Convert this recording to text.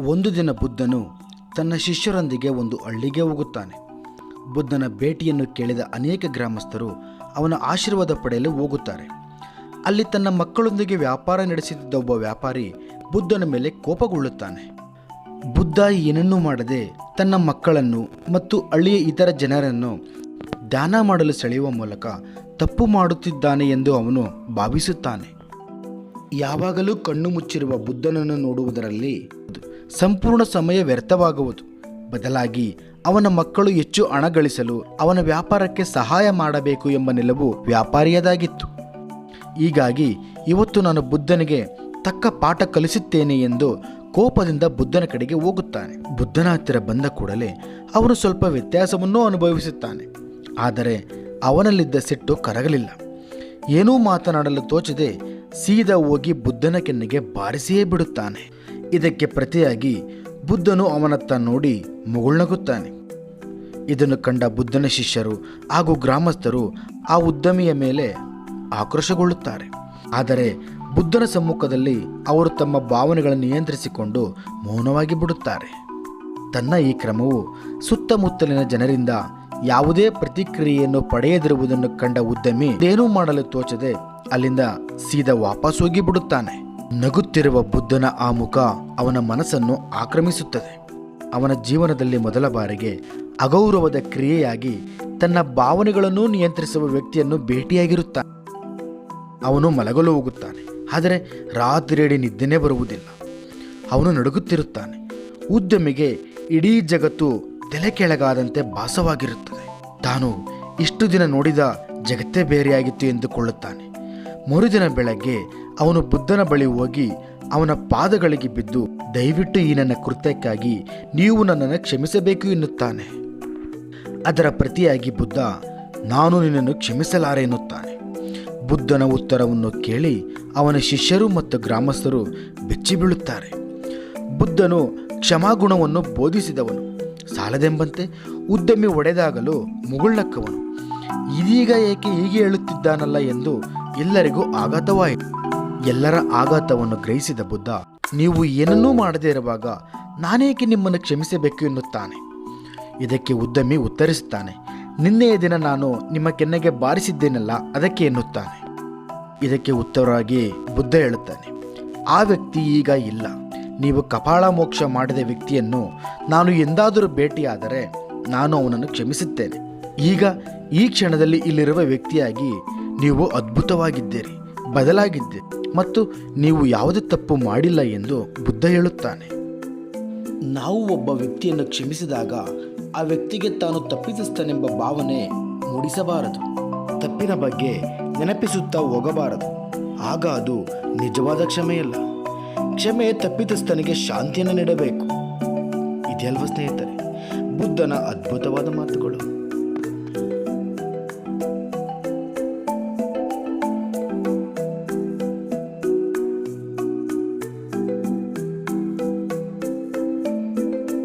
ಒಂದು ದಿನ ಬುದ್ಧನು ತನ್ನ ಶಿಷ್ಯರೊಂದಿಗೆ ಒಂದು ಹಳ್ಳಿಗೆ ಹೋಗುತ್ತಾನೆ. ಬುದ್ಧನ ಭೇಟಿಯನ್ನು ಕೇಳಿದ ಅನೇಕ ಗ್ರಾಮಸ್ಥರು ಅವನ ಆಶೀರ್ವಾದ ಪಡೆಯಲು ಹೋಗುತ್ತಾರೆ. ಅಲ್ಲಿ ತನ್ನ ಮಕ್ಕಳೊಂದಿಗೆ ವ್ಯಾಪಾರ ನಡೆಸುತ್ತಿದ್ದ ಒಬ್ಬ ವ್ಯಾಪಾರಿ ಬುದ್ಧನ ಮೇಲೆ ಕೋಪಗೊಳ್ಳುತ್ತಾನೆ. ಬುದ್ಧ ಏನನ್ನೂ ಮಾಡದೆ ತನ್ನ ಮಕ್ಕಳನ್ನು ಮತ್ತು ಹಳ್ಳಿಯ ಇತರ ಜನರನ್ನು ದಾನ ಮಾಡಲು ಸೆಳೆಯುವ ಮೂಲಕ ತಪ್ಪು ಮಾಡುತ್ತಿದ್ದಾನೆ ಎಂದು ಅವನು ಭಾವಿಸುತ್ತಾನೆ. ಯಾವಾಗಲೂ ಕಣ್ಣು ಮುಚ್ಚಿರುವ ಬುದ್ಧನನ್ನು ನೋಡುವುದರಲ್ಲಿ ಸಂಪೂರ್ಣ ಸಮಯ ವ್ಯರ್ಥವಾಗುವುದು. ಬದಲಾಗಿ ಅವನ ಮಕ್ಕಳು ಹೆಚ್ಚು ಹಣ ಗಳಿಸಲು ಅವನ ವ್ಯಾಪಾರಕ್ಕೆ ಸಹಾಯ ಮಾಡಬೇಕು ಎಂಬ ನಿಲುವು ವ್ಯಾಪಾರಿಯದಾಗಿತ್ತು. ಹೀಗಾಗಿ ಇವತ್ತು ನಾನು ಬುದ್ಧನಿಗೆ ತಕ್ಕ ಪಾಠ ಕಲಿಸುತ್ತೇನೆ ಎಂದು ಕೋಪದಿಂದ ಬುದ್ಧನ ಕಡೆಗೆ ಹೋಗುತ್ತಾನೆ. ಬುದ್ಧನ ಹತ್ತಿರ ಬಂದ ಕೂಡಲೇ ಅವನು ಸ್ವಲ್ಪ ವ್ಯತ್ಯಾಸವನ್ನು ಅನುಭವಿಸುತ್ತಾನೆ. ಆದರೆ ಅವನಲ್ಲಿದ್ದ ಸಿಟ್ಟು ಕರಗಲಿಲ್ಲ. ಏನೂ ಮಾತನಾಡಲು ತೋಚದೆ ಸೀದಾ ಹೋಗಿ ಬುದ್ಧನ ಕೆನ್ನೆಗೆ ಬಾರಿಸಿಯೇ ಬಿಡುತ್ತಾನೆ. ಇದಕ್ಕೆ ಪ್ರತಿಯಾಗಿ ಬುದ್ಧನು ಅವನತ್ತ ನೋಡಿ ಮುಗುಳ್ನಗುತ್ತಾನೆ. ಇದನ್ನು ಕಂಡ ಬುದ್ಧನ ಶಿಷ್ಯರು ಹಾಗೂ ಗ್ರಾಮಸ್ಥರು ಆ ಉದ್ದಮಿಯ ಮೇಲೆ ಆಕ್ರೋಶಗೊಳ್ಳುತ್ತಾರೆ. ಆದರೆ ಬುದ್ಧನ ಸಮ್ಮುಖದಲ್ಲಿ ಅವರು ತಮ್ಮ ಭಾವನೆಗಳನ್ನು ನಿಯಂತ್ರಿಸಿಕೊಂಡು ಮೌನವಾಗಿ ಬಿಡುತ್ತಾರೆ. ತನ್ನ ಈ ಕ್ರಮವು ಸುತ್ತಮುತ್ತಲಿನ ಜನರಿಂದ ಯಾವುದೇ ಪ್ರತಿಕ್ರಿಯೆಯನ್ನು ಪಡೆಯದಿರುವುದನ್ನು ಕಂಡ ಉದ್ಯಮಿ ಏನೂ ಮಾಡಲು ತೋಚದೆ ಅಲ್ಲಿಂದ ಸೀದಾ ವಾಪಸ್ ಹೋಗಿ ಬಿಡುತ್ತಾನೆ ನಗುತ್ತಿರುವ ಬುದ್ಧನ ಆ ಮುಖ ಅವನ ಮನಸ್ಸನ್ನು ಆಕ್ರಮಿಸುತ್ತದೆ. ಅವನ ಜೀವನದಲ್ಲಿ ಮೊದಲ ಬಾರಿಗೆ ಅಗೌರವದ ಕ್ರಿಯೆಯಾಗಿ ತನ್ನ ಭಾವನೆಗಳನ್ನು ನಿಯಂತ್ರಿಸುವ ವ್ಯಕ್ತಿಯನ್ನು ಭೇಟಿಯಾಗಿರುತ್ತಾನೆ. ಅವನು ಮಲಗಲು ಹೋಗುತ್ತಾನೆ, ಆದರೆ ರಾತ್ರಿಯಡಿ ನಿದ್ದೆನೇ ಬರುವುದಿಲ್ಲ. ಅವನು ನಡುಗುತ್ತಿರುತ್ತಾನೆ, ಉದ್ಯಮಿಗೆ ಇಡೀ ಜಗತ್ತು ತಲೆ ಕೆಳಗಾದಂತೆ ಭಾಸವಾಗಿರುತ್ತದೆ. ತಾನು ಇಷ್ಟು ದಿನ ನೋಡಿದ ಜಗತ್ತೇ ಬೇರೆಯಾಗಿತ್ತು ಎಂದುಕೊಳ್ಳುತ್ತಾನೆ. ಮರುದಿನ ಬೆಳಗ್ಗೆ ಅವನು ಬುದ್ಧನ ಬಳಿ ಹೋಗಿ ಅವನ ಪಾದಗಳಿಗೆ ಬಿದ್ದು, ದಯವಿಟ್ಟು ಈ ನನ್ನ ಕೃತ್ಯಕ್ಕಾಗಿ ನೀವು ನನ್ನನ್ನು ಕ್ಷಮಿಸಬೇಕು ಎನ್ನುತ್ತಾನೆ. ಅದರ ಪ್ರತಿಯಾಗಿ ಬುದ್ಧ, ನಾನು ನಿನ್ನನ್ನು ಕ್ಷಮಿಸಲಾರೆ ಎನ್ನುತ್ತಾನೆ. ಬುದ್ಧನ ಉತ್ತರವನ್ನು ಕೇಳಿ ಅವನ ಶಿಷ್ಯರು ಮತ್ತು ಗ್ರಾಮಸ್ಥರು ಬೆಚ್ಚಿಬೀಳುತ್ತಾರೆ ಬುದ್ಧನು ಕ್ಷಮಾಗುಣವನ್ನು ಬೋಧಿಸಿದವನು, ಸಾಲದೆಂಬಂತೆ ಉದ್ಯಮಿ ಒಡೆದಾಗಲು ಮುಗುಳ್ನಕ್ಕವನು. ಇದೀಗ ಏಕೆ ಹೀಗೆ ಹೇಳುತ್ತಿದ್ದಾನಲ್ಲ ಎಂದು ಎಲ್ಲರಿಗೂ ಆಘಾತವಾಯಿತು. ಎಲ್ಲರ ಆಘಾತವನ್ನು ಗ್ರಹಿಸಿದ ಬುದ್ಧ, ನೀವು ಏನನ್ನೂ ಮಾಡದೇ ಇರುವಾಗ ನಾನೇಕೆ ನಿಮ್ಮನ್ನು ಕ್ಷಮಿಸಬೇಕು ಎನ್ನುತ್ತಾನೆ. ಇದಕ್ಕೆ ಉದ್ಯಮಿ ಉತ್ತರಿಸುತ್ತಾನೆ, ನಿನ್ನೆಯ ದಿನ ನಾನು ನಿಮ್ಮ ಕೆನ್ನೆಗೆ ಬಾರಿಸಿದ್ದೇನಲ್ಲ ಅದಕ್ಕೆ ಎನ್ನುತ್ತಾನೆ. ಇದಕ್ಕೆ ಉತ್ತರವಾಗಿ ಬುದ್ಧ ಹೇಳುತ್ತಾನೆ, ಆ ವ್ಯಕ್ತಿ ಈಗ ಇಲ್ಲ. ನೀವು ಕಪಾಳ ಮೋಕ್ಷ ಮಾಡಿದ ವ್ಯಕ್ತಿಯನ್ನು ನಾನು ಎಂದಾದರೂ ಭೇಟಿಯಾದರೆ ನಾನು ಅವನನ್ನು ಕ್ಷಮಿಸುತ್ತೇನೆ. ಈಗ ಈ ಕ್ಷಣದಲ್ಲಿ ಇಲ್ಲಿರುವ ವ್ಯಕ್ತಿಯಾಗಿ ನೀವು ಅದ್ಭುತವಾಗಿದ್ದೀರಿ, ಬದಲಾಗಿದ್ದೀರಿ ಮತ್ತು ನೀವು ಯಾವುದೇ ತಪ್ಪು ಮಾಡಿಲ್ಲ ಎಂದು ಬುದ್ಧ ಹೇಳುತ್ತಾನೆ. ನಾವು ಒಬ್ಬ ವ್ಯಕ್ತಿಯನ್ನು ಕ್ಷಮಿಸಿದಾಗ ಆ ವ್ಯಕ್ತಿಗೆ ತಾನು ತಪ್ಪಿತಸ್ಥನೆಂಬ ಭಾವನೆ ಮೂಡಿಸಬಾರದು. ತಪ್ಪಿನ ಬಗ್ಗೆ ನೆನಪಿಸುತ್ತಾ ಹೋಗಬಾರದು. ಆಗ ಅದು ನಿಜವಾದ ಕ್ಷಮೆಯಲ್ಲ. ಕ್ಷಮೆ ತಪ್ಪಿತಸ್ಥನಿಗೆ ಶಾಂತಿಯನ್ನು ನೀಡಬೇಕು. ಇದೆಯಲ್ವ ಸ್ನೇಹಿತರೆ? ಬುದ್ಧನ ಅದ್ಭುತವಾದ ಮಾತುಗಳು.